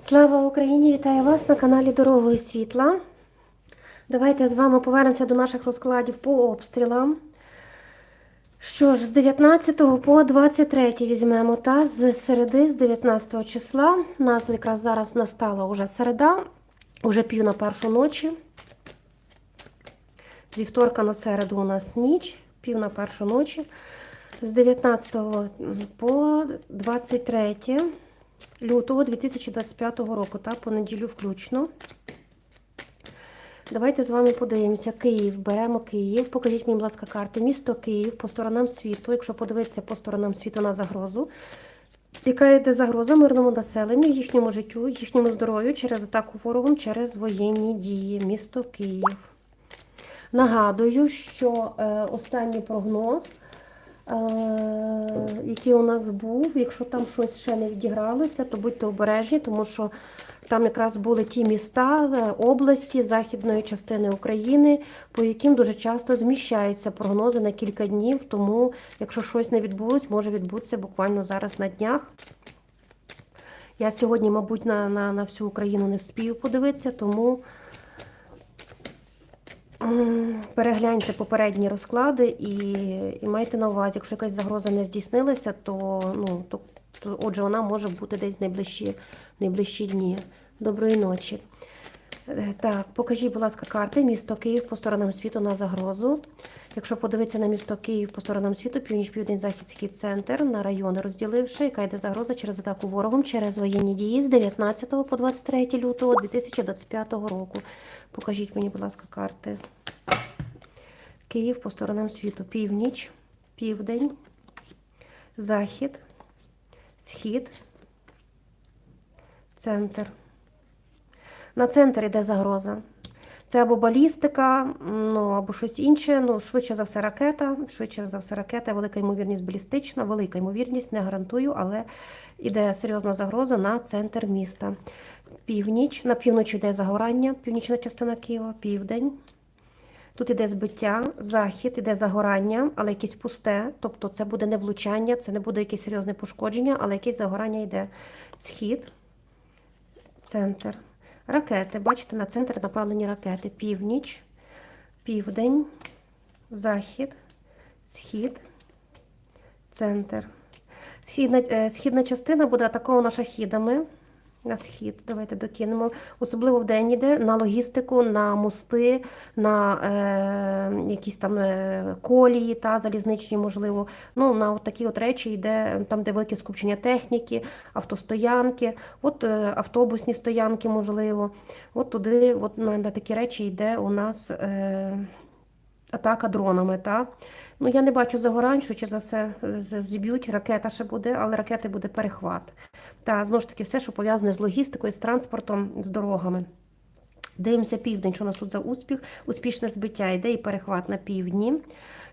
Слава Україні! Вітаю вас на каналі Дорогою Світла. Давайте з вами повернемося до наших розкладів по обстрілам. Що ж, з 19 по 23 візьмемо, та з середи, з 19 числа. У нас якраз зараз настала вже середа, вже пів на першу ночі. З вівторка на середу у нас ніч, пів на першу ночі. З 19 по 23 лютого 2025 року, та по неділю включно. Давайте з вами подивимося. Київ, беремо Київ. Покажіть мені, будь ласка, карти. Місто Київ по сторонам світу. Якщо подивитися по сторонам світу на загрозу, яка йде загроза мирному населенню, їхньому життю, їхньому здоров'ю через атаку ворогом, через воєнні дії. Місто Київ. Нагадую, що е, останній прогноз, який у нас був, якщо там щось ще не відігралося, то будьте обережні, тому що там якраз були ті міста, е, області західної частини України, по яким дуже часто зміщаються прогнози на кілька днів. Тому, якщо щось не відбулось, може відбутися буквально зараз на днях. Я сьогодні, мабуть, на, на, на всю Україну не вспію подивитися, тому. Перегляньте попередні розклади і, і майте на увазі, якщо якась загроза не здійснилася, то, ну, то, то отже вона може бути десь найближчі, найближчі дні. Доброї ночі. Так, покажіть, будь ласка, карти. Місто Київ по сторонам світу на загрозу. Якщо подивитися на місто Київ по сторонам світу, північ, південь, захід, схід, центр, на райони розділивши, яка йде загроза через атаку ворогом через воєнні дії з 19 по 23 лютого 2025 року. Покажіть мені, будь ласка, карти. Київ по сторонам світу. Північ, південь, захід, схід, центр. На центр іде загроза. Це або балістика, ну або щось інше. Ну, швидше за все, ракета. Швидше за все, ракета, велика ймовірність балістична, велика ймовірність, не гарантую, але іде серйозна загроза на центр міста. Північ, на півночі йде загорання, північна частина Києва, південь. Тут іде збиття, захід, іде загорання, але якесь пусте. Тобто це буде не влучання, це не буде якесь серйозне пошкодження, але якесь загорання йде. Схід, центр. Ракети. Бачите, на центр направлені ракети. Північ, південь, захід, схід, центр. Східна, е, східна частина буде атакована шахідами. На схід, давайте докинемо. Особливо в день іде на логістику, на мости, на е, якісь там е, колії та залізничні, можливо. Ну, на от такі от речі йде, там, де велике скупчення техніки, автостоянки, от е, автобусні стоянки, можливо. От туди, от на, на такі речі йде у нас е, атака дронами. Та? Ну, я не бачу загорань, швидше за все зіб'ють, ракета ще буде, але ракети буде перехват. Та знову ж таки, все, що пов'язане з логістикою, з транспортом, з дорогами. Дивимося південь, що у нас тут за успіх, успішне збиття, йде і перехват на півдні.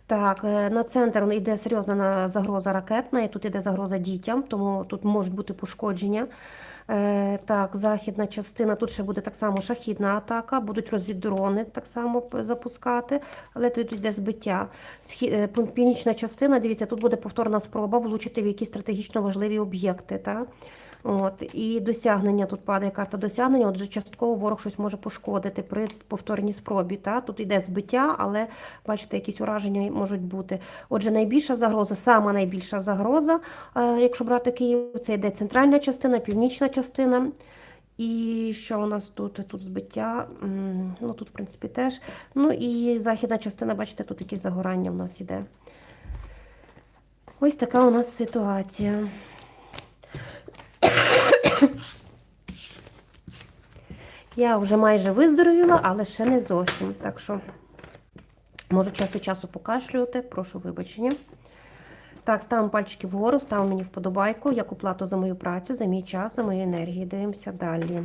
Так, е, на центр йде серйозна загроза ракетна, і тут йде загроза дітям, тому тут можуть бути пошкодження. Е, Так, західна частина, тут ще буде так само шахідна атака, будуть розвіддрони так само запускати, але тут йде збиття. Е, Північна частина, дивіться, тут буде повторна спроба влучити в якісь стратегічно важливі об'єкти. От, і досягнення, тут падає карта досягнення, отже, частково ворог щось може пошкодити при повторній спробі. Та? Тут йде збиття, але бачите, якісь ураження можуть бути. Отже, найбільша загроза, сама найбільша загроза, е, якщо брати Київ, це йде центральна частина, північна частина. І що у нас тут? Тут збиття, ну тут, в принципі, теж. Ну і західна частина, бачите, тут якісь загорання в нас іде. Ось така у нас ситуація. Я вже майже виздоровіла, але ще не зовсім. Так що можу час від часу покашлювати, прошу вибачення. Так, ставимо пальчики вгору, ставимо мені вподобайку, як оплату за мою працю, за мій час, за мою енергію. Дивимося далі.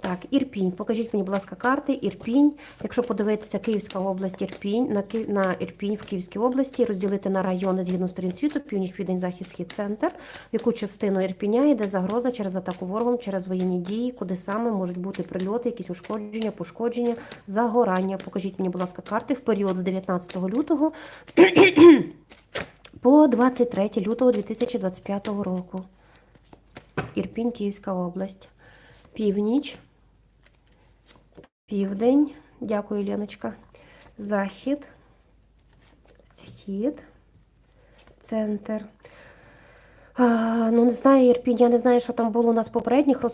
Так, Ірпінь. Покажіть мені, будь ласка, карти. Ірпінь. Якщо подивитися Київська область, Ірпінь, на, Ки... на Ірпінь в Київській області, розділити на райони згідно сторін світу, північ, південь, захід, схід, центр. В яку частину Ірпіня йде загроза через атаку ворогом, через воєнні дії, куди саме можуть бути прильоти, якісь ушкодження, пошкодження, загорання. Покажіть мені, будь ласка, карти в період з 19 лютого по 23 лютого 2025 року. Ірпінь, Київська область. північ, південь. Дякую, Леночка. Захід, схід, центр. А, ну, не знаю, Ірпінь, я не знаю, що там було у нас попередніх розкладах.